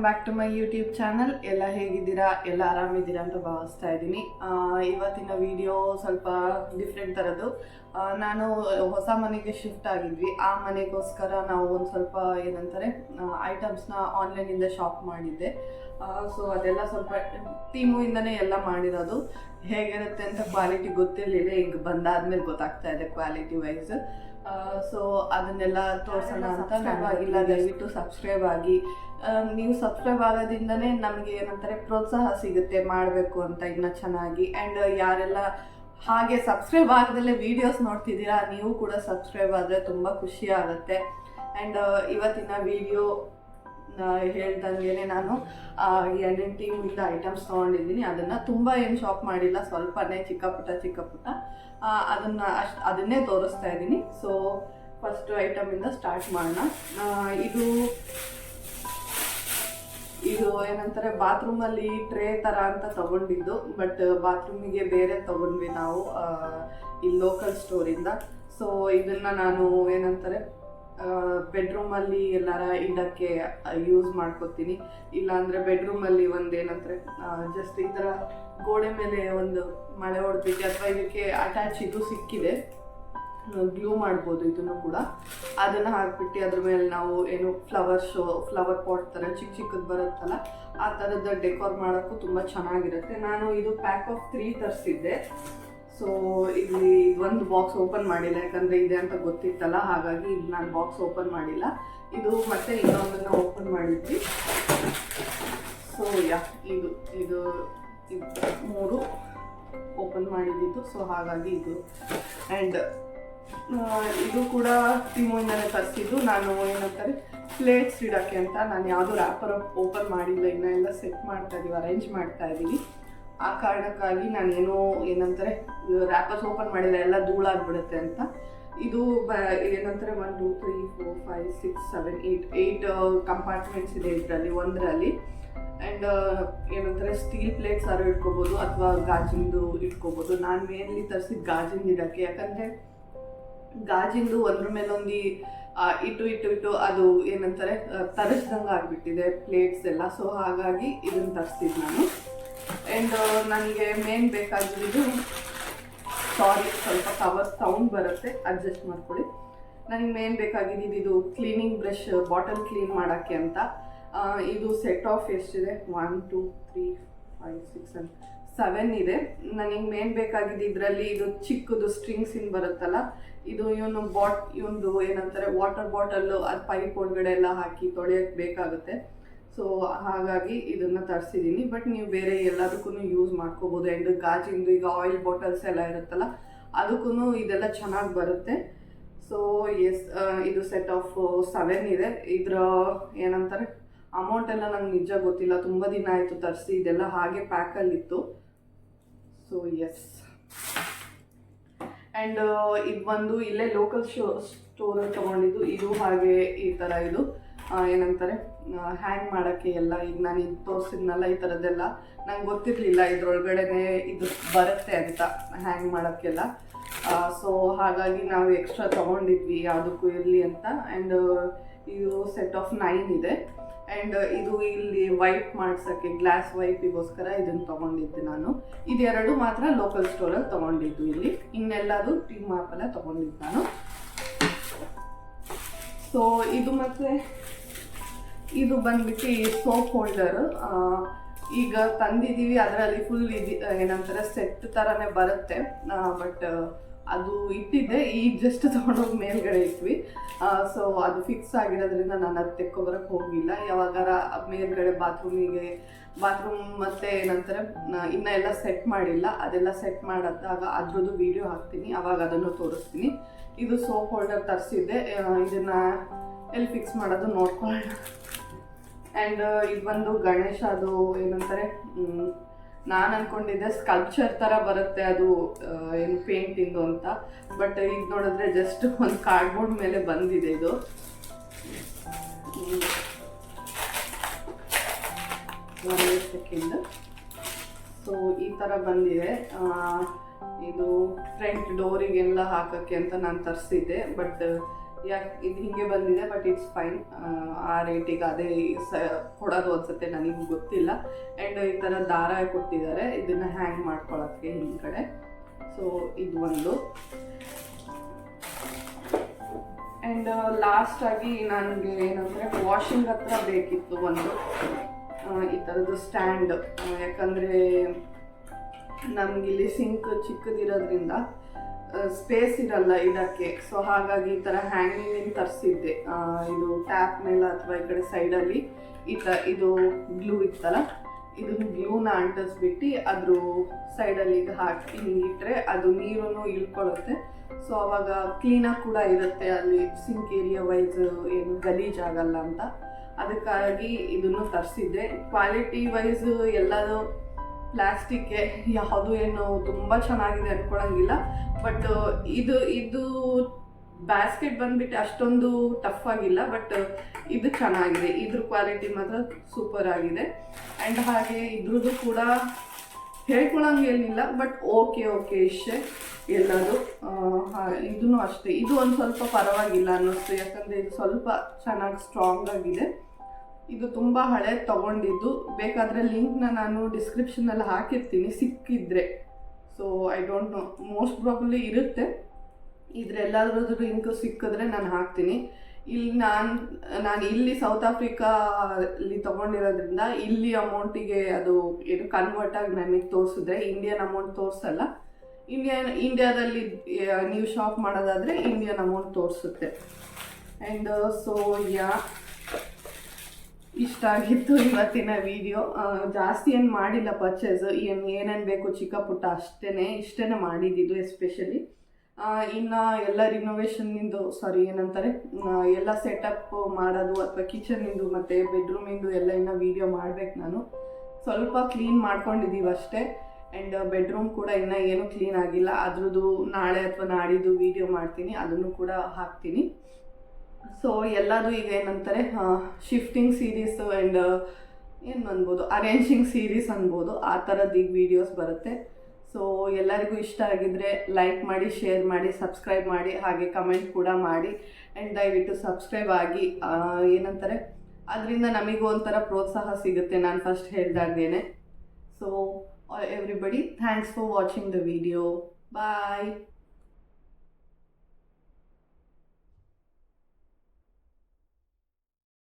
Welcome back to my YouTube channel ಎಲ್ಲ ಹೇಗಿದ್ದೀರಾ? ಎಲ್ಲ ಆರಾಮಿದ್ದೀರಾ ಅಂತ ಭಾವಿಸ್ತಾ ಇದ್ದೀನಿ. ಇವತ್ತಿನ ವಿಡಿಯೋ ಸ್ವಲ್ಪ ಡಿಫ್ರೆಂಟ್ ಥರದ್ದು ನಾನು ಹೊಸ ಮನೆಗೆ ಶಿಫ್ಟ್ ಆಗಿದ್ವಿ. ಆ ಮನೆಗೋಸ್ಕರ ನಾವು ಒಂದು ಸ್ವಲ್ಪ ಏನಂತಾರೆ ಐಟಮ್ಸ್ನ ಆನ್ಲೈನಿಂದ ಶಾಪ್ ಮಾಡಿದ್ದೆ. ಸೊ ಅದೆಲ್ಲ ಸ್ವಲ್ಪ ಟೀಮಿಂದನೇ ಎಲ್ಲ ಮಾಡಿರೋದು. ಹೇಗಿರುತ್ತೆ ಅಂತ ಕ್ವಾಲಿಟಿ ಗೊತ್ತಿರಲಿಲ್ಲ ಈಗ ಬಂದಾದ್ಮೇಲೆ ಗೊತ್ತಾಗ್ತಾ ಇದೆ ಕ್ವಾಲಿಟಿ ವೈಸ್ ಸೊ ಅದನ್ನೆಲ್ಲ ತೋರಿಸೋಣ ಅಂತ ಇಲ್ಲ ದಯವಿಟ್ಟು ಸಬ್ಸ್ಕ್ರೈಬ್ ಆಗಿ. ನೀವು ಸಬ್ಸ್ಕ್ರೈಬ್ ಆಗೋದ್ರಿಂದನೇ ನಮಗೆ ಏನಂತಾರೆ ಪ್ರೋತ್ಸಾಹ ಸಿಗುತ್ತೆ ಮಾಡಬೇಕು ಅಂತ ಇನ್ನೂ ಚೆನ್ನಾಗಿ. ಆ್ಯಂಡ್ ಯಾರೆಲ್ಲ ಹಾಗೆ ಸಬ್ಸ್ಕ್ರೈಬ್ ಆಗದಲ್ಲೇ ವೀಡಿಯೋಸ್ ನೋಡ್ತಿದ್ದೀರಾ ನೀವು ಕೂಡ ಸಬ್ಸ್ಕ್ರೈಬ್ ಆದರೆ ತುಂಬ ಖುಷಿ ಆಗುತ್ತೆ. ಆ್ಯಂಡ್ ಇವತ್ತಿನ ವಿಡಿಯೋ ಹೇಳ್ದಂಗೆ ನಾನು ಎನ್ ಟೀಮ್ ಇಂದ ಐಟಮ್ಸ್ ತೊಗೊಂಡಿದ್ದೀನಿ. ಅದನ್ನು ತುಂಬ ಏನು ಶಾಪ್ ಮಾಡಿಲ್ಲ, ಸ್ವಲ್ಪನೇ ಚಿಕ್ಕ ಪುಟ್ಟ ಚಿಕ್ಕ ಪುಟ್ಟ. ಅದನ್ನು ಅಷ್ಟು, ಅದನ್ನೇ ತೋರಿಸ್ತಾ ಇದ್ದೀನಿ. ಸೊ ಫಸ್ಟ್ ಐಟಮಿಂದ ಸ್ಟಾರ್ಟ್ ಮಾಡೋಣ. ಇದು ಇದು ಏನಂತಾರೆ ಬಾತ್ರೂಮಲ್ಲಿ ಟ್ರೇ ಥರ ಅಂತ ತಗೊಂಡಿದ್ದು. ಬಟ್ ಬಾತ್ರೂಮಿಗೆ ಬೇರೆ ತಗೊಂಡ್ವಿ ನಾವು ಈ ಲೋಕಲ್ ಸ್ಟೋರಿಂದ ಸೊ ಇದನ್ನು ನಾನು ಏನಂತಾರೆ ಬೆಡ್ರೂಮಲ್ಲಿ ಎಲ್ಲಾರ ಇಡಕ್ಕೆ ಯೂಸ್ ಮಾಡ್ಕೋತೀನಿ. ಇಲ್ಲಾಂದರೆ ಬೆಡ್ರೂಮಲ್ಲಿ ಒಂದು ಏನಂದರೆ ಜಸ್ಟ್ ಈ ಥರ ಗೋಡೆ ಮೇಲೆ ಒಂದು ಮಳೆ ಹೊಡೆದಿಕ್ಕೆ ಅಥವಾ ಇದಕ್ಕೆ ಅಟ್ಯಾಚ್ ಇದು ಸಿಕ್ಕಿದೆ. ಗ್ಲೂ ಮಾಡ್ಬೋದು ಇದನ್ನು ಕೂಡ. ಅದನ್ನು ಹಾಕ್ಬಿಟ್ಟು ಅದ್ರ ಮೇಲೆ ನಾವು ಏನು ಫ್ಲವರ್ ಶೋ ಫ್ಲವರ್ ಪಾಟ್ ಥರ ಚಿಕ್ಕ ಚಿಕ್ಕದು ಬರುತ್ತಲ್ಲ, ಆ ಥರದ ಡೆಕೋರ್ ಮಾಡೋಕ್ಕೂ ತುಂಬ ಚೆನ್ನಾಗಿರುತ್ತೆ. ನಾನು ಇದು ಪ್ಯಾಕ್ ಆಫ್ ತ್ರೀ ತರಿಸಿದ್ದೆ. ಸೊ ಇಲ್ಲಿ ಒಂದು ಬಾಕ್ಸ್ ಓಪನ್ ಮಾಡಿಲ್ಲ, ಯಾಕಂದರೆ ಇದೆ ಅಂತ ಗೊತ್ತಿತ್ತಲ್ಲ, ಹಾಗಾಗಿ ಇದು ನಾನು ಬಾಕ್ಸ್ ಓಪನ್ ಮಾಡಿಲ್ಲ. ಇದು ಮತ್ತೆ ಇನ್ನೊಂದನ್ನು ಓಪನ್ ಮಾಡಿದ್ವಿ. ಸೊ ಯಾ, ಇದು ಇದು ಮೂರು ಓಪನ್ ಮಾಡಿದ್ದು ಸೊ ಹಾಗಾಗಿ ಇದು. ಆ್ಯಂಡ್ ಇದು ಕೂಡ ಟಿಮೋಯಿಂದಲೇ ತರಿಸಿದ್ದು. ನಾನು ಏನಂತಾರೆ ಪ್ಲೇಟ್ಸ್ ಇಡೋಕ್ಕೆ ಅಂತ. ನಾನು ಯಾವುದೂ ರ್ಯಾಪರ್ ಓಪನ್ ಮಾಡಿಲ್ಲ ಇನ್ನೆಲ್ಲ ಸೆಟ್ ಮಾಡ್ತಾ ಇದೀವಿ ಅರೇಂಜ್ ಮಾಡ್ತಾ ಇದ್ದೀವಿ ಆ ಕಾರಣಕ್ಕಾಗಿ ಏನೋ ಏನಂತಾರೆ ರ್ಯಾಪರ್ಸ್ ಓಪನ್ ಮಾಡಿಲ್ಲ, ಎಲ್ಲ ಧೂಳಾಗ್ಬಿಡುತ್ತೆ ಅಂತ. ಇದು ಏನಂತಾರೆ one two three four five six seven eight eight compartments ಇದೆ ಇದರಲ್ಲಿ, ಒಂದರಲ್ಲಿ. ಆ್ಯಂಡ್ ಏನಂತಾರೆ ಸ್ಟೀಲ್ ಪ್ಲೇಟ್ಸ್ ಆರು ಇಟ್ಕೋಬೋದು ಅಥವಾ ಗಾಜಿಂದು ಇಟ್ಕೋಬೋದು. ನಾನು ಮೇನ್ಲಿ ತರಿಸಿದ ಗಾಜಿಂದು ಇಡೋಕ್ಕೆ ಯಾಕಂದರೆ, ಗಾಜಿಂದು ಒಂದ್ರ ಮೇಲೊಂದು ಇಟ್ಟು ಇಟ್ಟು ಇಟ್ಟು ಅದು ಏನಂತಾರೆ ತರಿಸ್ದಂಗೆ ಆಗಿಬಿಟ್ಟಿದೆ ಪ್ಲೇಟ್ಸ್ ಎಲ್ಲ. ಸೊ ಹಾಗಾಗಿ ಇದನ್ನು ತರಿಸಿದ್ದು ನಾನು. ಆ್ಯಂಡ್ ನನಗೆ ಮೇನ್ ಬೇಕಾಗಿರೋದು ಸಾರಿ ಸ್ವಲ್ಪ ಕವರ್ ಸೌಂಡ್ ಬರುತ್ತೆ ಅಡ್ಜಸ್ಟ್ ಮಾಡ್ಕೊಳ್ಳಿ. ನನಗೆ ಮೇನ್ ಬೇಕಾಗಿದ್ದು ಇದು ಕ್ಲೀನಿಂಗ್ ಬ್ರಷ್ ಬಾಟಲ್ ಕ್ಲೀನ್ ಮಾಡೋಕ್ಕೆ ಅಂತ. ಇದು ಸೆಟ್ ಆಫ್ ಎಷ್ಟಿದೆ? One two three five six seven seven ಇದೆ. ನನಗೆ ಮೇನ್ ಬೇಕಾಗಿದ್ದು ಇದರಲ್ಲಿ ಇದು ಚಿಕ್ಕದು ಸ್ಟ್ರಿಂಗ್ಸ್ ಇನ್ ಬರುತ್ತಲ್ಲ, ಇದು ಇವನು ಬಾಟ್ ಇವೊಂದು ಏನಂತಾರೆ ವಾಟರ್ ಬಾಟಲ್ಲು ಅದು ಪೈಪ್ ಒಳಗಡೆ ಎಲ್ಲ ಹಾಕಿ ತೊಳೆಯೋಕ್ಕೆ ಬೇಕಾಗುತ್ತೆ. ಸೊ ಹಾಗಾಗಿ ಇದನ್ನು ತರಿಸಿದ್ದೀನಿ ಬಟ್ ನೀವು ಬೇರೆ ಎಲ್ಲದಕ್ಕೂ ಯೂಸ್ ಮಾಡ್ಕೋಬೋದು. ಆ್ಯಂಡ್ ಗಾಜಿಂದು ಈಗ ಆಯಿಲ್ ಬಾಟಲ್ಸ್ ಎಲ್ಲ ಇರುತ್ತಲ್ಲ ಅದಕ್ಕೂ ಇದೆಲ್ಲ ಚೆನ್ನಾಗಿ ಬರುತ್ತೆ. ಸೊ ಎಸ್ ಇದು ಸೆಟ್ ಆಫ್ ಸೆವೆನ್ ಇದೆ. ಇದರ ಏನಂತಾರೆ ಅಮೌಂಟ್ ಎಲ್ಲ ನಂಗೆ ನಿಜ ಗೊತ್ತಿಲ್ಲ. ತುಂಬ ದಿನ ಆಯಿತು ತರಿಸಿ, ಇದೆಲ್ಲ ಹಾಗೆ ಪ್ಯಾಕಲ್ಲಿತ್ತು ಸೊ ಎಸ್ ಆ್ಯಂಡ್ ಇದು ಬಂದು ಇಲ್ಲೇ ಲೋಕಲ್ ಶೋ ಸ್ಟೋರಲ್ಲಿ ತೊಗೊಂಡಿದ್ದು. ಇದು ಹಾಗೆ ಈ ಥರ ಇದು. ಏನಂತಾರೆ ಹ್ಯಾಂಗ್ ಮಾಡೋಕ್ಕೆ ಎಲ್ಲ, ಈಗ ನಾನು ಇದು ತೋರಿಸಿದ್ನಲ್ಲ, ಈ ಥರದ್ದೆಲ್ಲ ನಂಗೆ ಗೊತ್ತಿರಲಿಲ್ಲ ಇದ್ರೊಳಗಡೆನೆ ಇದು ಬರುತ್ತೆ ಅಂತ ಹ್ಯಾಂಗ್ ಮಾಡೋಕ್ಕೆಲ್ಲ. ಸೊ ಹಾಗಾಗಿ ನಾವು ಎಕ್ಸ್ಟ್ರಾ ತೊಗೊಂಡಿದ್ವಿ, ಯಾವುದಕ್ಕೂ ಇರಲಿ ಅಂತ. ಆ್ಯಂಡ್ ಇದು ಸೆಟ್ ಆಫ್ ನೈನ್ ಇದೆ. ಆ್ಯಂಡ್ ಇದು ಇಲ್ಲಿ ವೈಪ್ ಮಾಡ್ಸೋಕ್ಕೆ ಗ್ಲಾಸ್ ವೈಪಿಗೋಸ್ಕರ ಇದನ್ನು ತೊಗೊಂಡಿದ್ದೆ ನಾನು. ಇದೆರಡು ಮಾತ್ರ ಲೋಕಲ್ ಸ್ಟೋರಲ್ಲಿ ತೊಗೊಂಡಿದ್ದು ಇಲ್ಲಿ. ಇನ್ನೆಲ್ಲದು ಟೀಮ್ ಆ್ಯಪಲ್ಲೇ ತೊಗೊಂಡಿದ್ದು ನಾನು. ಸೊ ಇದು ಮತ್ತೆ ಇದು ಬಂದ್ಬಿಟ್ಟು ಸೋಪ್ ಹೋಲ್ಡರ್ ಈಗ ತಂದಿದ್ದೀವಿ, ಅದರಲ್ಲಿ ಫುಲ್ ಇದು ಏನಂತಾರೆ ಸೆಟ್ ಥರನೇ ಬರುತ್ತೆ. ಬಟ್ ಅದು ಇಟ್ಟಿದ್ದೆ ಈಗ ಜಸ್ಟ್ ತೊಗೊಂಡೋಗಿ ಮೇಲ್ಗಡೆ ಇಟ್ವಿ. ಸೊ ಅದು ಫಿಕ್ಸ್ ಆಗಿರೋದ್ರಿಂದ ನಾನು ಅದು ತೆಕ್ಕೊಬರಕ್ಕೆ ಹೋಗಿಲ್ಲ. ಯಾವಾಗಾರ ಮೇಲ್ಗಡೆ ಬಾತ್ರೂಮಿಗೆ, ಬಾತ್ರೂಮ್ ಮತ್ತೆ ಏನಂತಾರೆ ಇನ್ನೂ ಇನ್ನ ಎಲ್ಲ ಸೆಟ್ ಮಾಡಿಲ್ಲ. ಅದೆಲ್ಲ ಸೆಟ್ ಮಾಡಿದಾಗ ಅದ್ರದ್ದು ವಿಡಿಯೋ ಹಾಕ್ತೀನಿ. ಅವಾಗ ಅದನ್ನು ತೋರಿಸ್ತೀನಿ. ಇದು ಸೋಪ್ ಹೋಲ್ಡರ್ ತರಿಸಿದ್ದೆ. ಇದನ್ನು ಎಲ್ಲಿ ಫಿಕ್ಸ್ ಮಾಡೋದು ನೋಡ್ಕೊಳ್ಳೋಣ. ಆ್ಯಂಡ್ ಇದು ಬಂದು ಗಣೇಶ ಅದು ಏನಂತಾರೆ ನಾನು ಅನ್ಕೊಂಡಿದ್ದೆ ಸ್ಕಲ್ಪ್ಚರ್ ಥರ ಬರುತ್ತೆ ಅದು ಏನು ಪೇಂಟಿಂದು ಅಂತ. ಬಟ್ ಇದು ನೋಡಿದ್ರೆ ಜಸ್ಟ್ ಒಂದು ಕಾರ್ಡ್ಬೋರ್ಡ್ ಮೇಲೆ ಬಂದಿದೆ ಇದು. ಸೆಕೆಂಡ್ ಸೊ ಈ ಥರ ಬಂದಿದೆ. ಇದು ಫ್ರಂಟ್ ಡೋರಿಗೆಲ್ಲ ಹಾಕೋಕ್ಕೆ ಅಂತ ನಾನು ತರಿಸಿದ್ದೆ. ಬಟ್ ಯಾಕೆ ಇದು ಹಿಂಗೆ ಬಂದಿದೆ ಬಟ್ ಇಟ್ಸ್ ಫೈನ್ ಆ ರೇಟಿಗೆ ಅದೇ ಸ, ಕೊಡೋದು ಅನ್ಸುತ್ತೆ, ನನಗೂ ಗೊತ್ತಿಲ್ಲ. ಆ್ಯಂಡ್ ಈ ಥರ ದಾರ ಕೊಟ್ಟಿದ್ದಾರೆ, ಇದನ್ನು ಹ್ಯಾಂಗ್ ಮಾಡ್ಕೊಳ್ಳೋಕ್ಕೆ ಹಿಂದ್ಗಡೆ. ಸೊ ಇದು ಒಂದು. ಆ್ಯಂಡ್ ಲಾಸ್ಟಾಗಿ ನನಗೆ ಏನಂದರೆ ವಾಷಿಂಗ್ ಹತ್ರ ಬೇಕಿತ್ತು ಒಂದು. ಈ ಥರದ್ದು ಸ್ಟ್ಯಾಂಡ್ ಯಾಕಂದರೆ ನಮಗಿಲ್ಲಿ ಸಿಂಕ್ ಚಿಕ್ಕದಿರೋದ್ರಿಂದ ಸ್ಪೇಸ್ ಇರಲ್ಲ ಇದಕ್ಕೆ. ಸೊ ಹಾಗಾಗಿ ಈ ಥರ ಹ್ಯಾಂಗಿಂಗ್ ತರಿಸಿದ್ದೆ. ಇದು ಟ್ಯಾಪ್ ಮೇಲೆ ಅಥವಾ ಈ ಕಡೆ ಸೈಡಲ್ಲಿ ಈ ಥರ ಇದು ಗ್ಲೂ ಇತ್ತಲ್ಲ? ಇದನ್ನು ಗ್ಲೂನ ಅಂಟಿಸ್ಬಿಟ್ಟು ಅದ್ರ ಸೈಡಲ್ಲಿ ಇದು ಹಾಕಿ ಹಿಂಗಿಟ್ರೆ ಅದು ನೀರನ್ನು ಇಳ್ಕೊಳ್ಳುತ್ತೆ. ಸೊ ಅವಾಗ ಕ್ಲೀನಾಗಿ ಕೂಡ ಇರುತ್ತೆ ಅಲ್ಲಿ ಸಿಂಕ್ ಏರಿಯಾ ವೈಸ್ ಏನು ಗಲೀಜಾಗಲ್ಲ ಅಂತ. ಅದಕ್ಕಾಗಿ ಇದನ್ನು ತರಿಸಿದ್ದೆ. ಕ್ವಾಲಿಟಿ ವೈಸ್ ಎಲ್ಲದು ಪ್ಲಾಸ್ಟಿಕ್ಗೆ ಯಾವುದು ಏನು ತುಂಬ ಚೆನ್ನಾಗಿದೆ ಅನ್ಕೊಳಂಗಿಲ್ಲ. ಬಟ್ ಇದು ಇದು ಬ್ಯಾಸ್ಕೆಟ್ ಬಂದ್ಬಿಟ್ಟು ಅಷ್ಟೊಂದು ಟಫ್ ಆಗಿಲ್ಲ ಬಟ್ ಇದು ಚೆನ್ನಾಗಿದೆ. ಇದ್ರ ಕ್ವಾಲಿಟಿ ಮಾತ್ರ ಸೂಪರ್ ಆಗಿದೆ. ಆ್ಯಂಡ್ ಹಾಗೆ ಇದ್ರದ್ದು ಕೂಡ ಹೇಳ್ಕೊಳಂಗೇನಿಲ್ಲ ಬಟ್ ಓಕೆ ಓಕೆ ಇಷ್ಟೇ ಎಲ್ಲದು. ಇದೂ ಅಷ್ಟೇ. ಇದು ಒಂದು ಸ್ವಲ್ಪ ಪರವಾಗಿಲ್ಲ ಅನ್ನಿಸ್ತು, ಯಾಕಂದರೆ ಇದು ಸ್ವಲ್ಪ ಚೆನ್ನಾಗಿ ಸ್ಟ್ರಾಂಗ್ ಆಗಿದೆ. ಇದು ತುಂಬ ಹಳೆ ತಗೊಂಡಿದ್ದು. ಬೇಕಾದರೆ ಲಿಂಕ್ನ ನಾನು ಡಿಸ್ಕ್ರಿಪ್ಷನಲ್ಲಿ ಹಾಕಿರ್ತೀನಿ, ಸಿಕ್ಕಿದ್ರೆ. So I don't know most probably ಇರುತ್ತೆ. ಇದ್ರೆಲ್ಲದ್ರದ್ದು ಲಿಂಕ್ ಸಿಕ್ಕಿದ್ರೆ ನಾನು ಹಾಕ್ತೀನಿ. ಇಲ್ಲಿ ನಾನು ನಾನು ಇಲ್ಲಿ ಸೌತ್ ಆಫ್ರಿಕಾ ಅಲ್ಲಿ ತೊಗೊಂಡಿರೋದ್ರಿಂದ ಇಲ್ಲಿ ಅಮೌಂಟಿಗೆ ಅದು ಏನು ಕನ್ವರ್ಟ್ ಆಗಿ ನನಗೆ ತೋರಿಸಿದ್ರೆ ಇಂಡಿಯನ್ ಅಮೌಂಟ್ ತೋರಿಸಲ್ಲ. ಇಂಡಿಯನ್ ಇಂಡಿಯಾದಲ್ಲಿ ನೀವು ಶಾಪ್ ಮಾಡೋದಾದರೆ ಇಂಡಿಯನ್ ಅಮೌಂಟ್ ತೋರಿಸುತ್ತೆ. ಆ್ಯಂಡ್ ಸೋ ಯಾ ಇಷ್ಟ ಆಗಿತ್ತು ಇವತ್ತಿನ ವಿಡಿಯೋ ಜಾಸ್ತಿ ಏನು ಮಾಡಿಲ್ಲ ಪರ್ಚೇಸ್ ಏನು, ಏನೇನು ಬೇಕು ಚಿಕ್ಕ ಪುಟ್ಟ ಅಷ್ಟೇ ಇಷ್ಟೇ ಮಾಡಿದ್ದಿದ್ದು ಎಸ್ಪೆಷಲಿ ಇನ್ನು ಎಲ್ಲ ರಿನೋವೇಷನ್ನಿಂದು ಸಾರಿ ಏನಂತಾರೆ ಎಲ್ಲ ಸೆಟಪ್ ಮಾಡೋದು ಅಥವಾ ಕಿಚನ್ನಿಂದು ಮತ್ತು ಬೆಡ್ರೂಮಿಂದು ಎಲ್ಲ ಇನ್ನೂ ವೀಡಿಯೋ ಮಾಡಬೇಕು ನಾನು. ಸ್ವಲ್ಪ ಕ್ಲೀನ್ ಮಾಡ್ಕೊಂಡಿದ್ದೀವಿ ಅಷ್ಟೇ. ಆ್ಯಂಡ್ ಬೆಡ್ರೂಮ್ ಕೂಡ ಇನ್ನೂ ಏನೂ ಕ್ಲೀನ್ ಆಗಿಲ್ಲ. ಅದ್ರದ್ದು ನಾಳೆ ಅಥವಾ ನಾಡಿದ್ದು ವೀಡಿಯೋ ಮಾಡ್ತೀನಿ. ಅದನ್ನು ಕೂಡ ಹಾಕ್ತೀನಿ. ಸೊ ಎಲ್ಲದು ಈಗ ಏನಂತಾರೆ ಶಿಫ್ಟಿಂಗ್ ಸೀರೀಸ್ ಆ್ಯಂಡ್ ಏನು ಅನ್ಬೋದು ಅರೇಂಜಿಂಗ್ ಸೀರೀಸ್ ಅನ್ಬೋದು, ಆ ಥರದ್ದು ಈಗ ವೀಡಿಯೋಸ್ ಬರುತ್ತೆ. ಸೊ ಎಲ್ಲರಿಗೂ ಇಷ್ಟ ಆಗಿದ್ದರೆ ಲೈಕ್ ಮಾಡಿ ಶೇರ್ ಮಾಡಿ ಸಬ್ಸ್ಕ್ರೈಬ್ ಮಾಡಿ, ಹಾಗೆ ಕಮೆಂಟ್ ಕೂಡ ಮಾಡಿ. ಆ್ಯಂಡ್ ದಯವಿಟ್ಟು ಸಬ್ಸ್ಕ್ರೈಬ್ ಆಗಿ ಏನಂತಾರೆ, ಅದರಿಂದ ನಮಗೂ ಒಂಥರ ಪ್ರೋತ್ಸಾಹ ಸಿಗುತ್ತೆ ನಾನು first ಹೇಳ್ದಾಗೇನೆ so everybody thanks for watching the video bye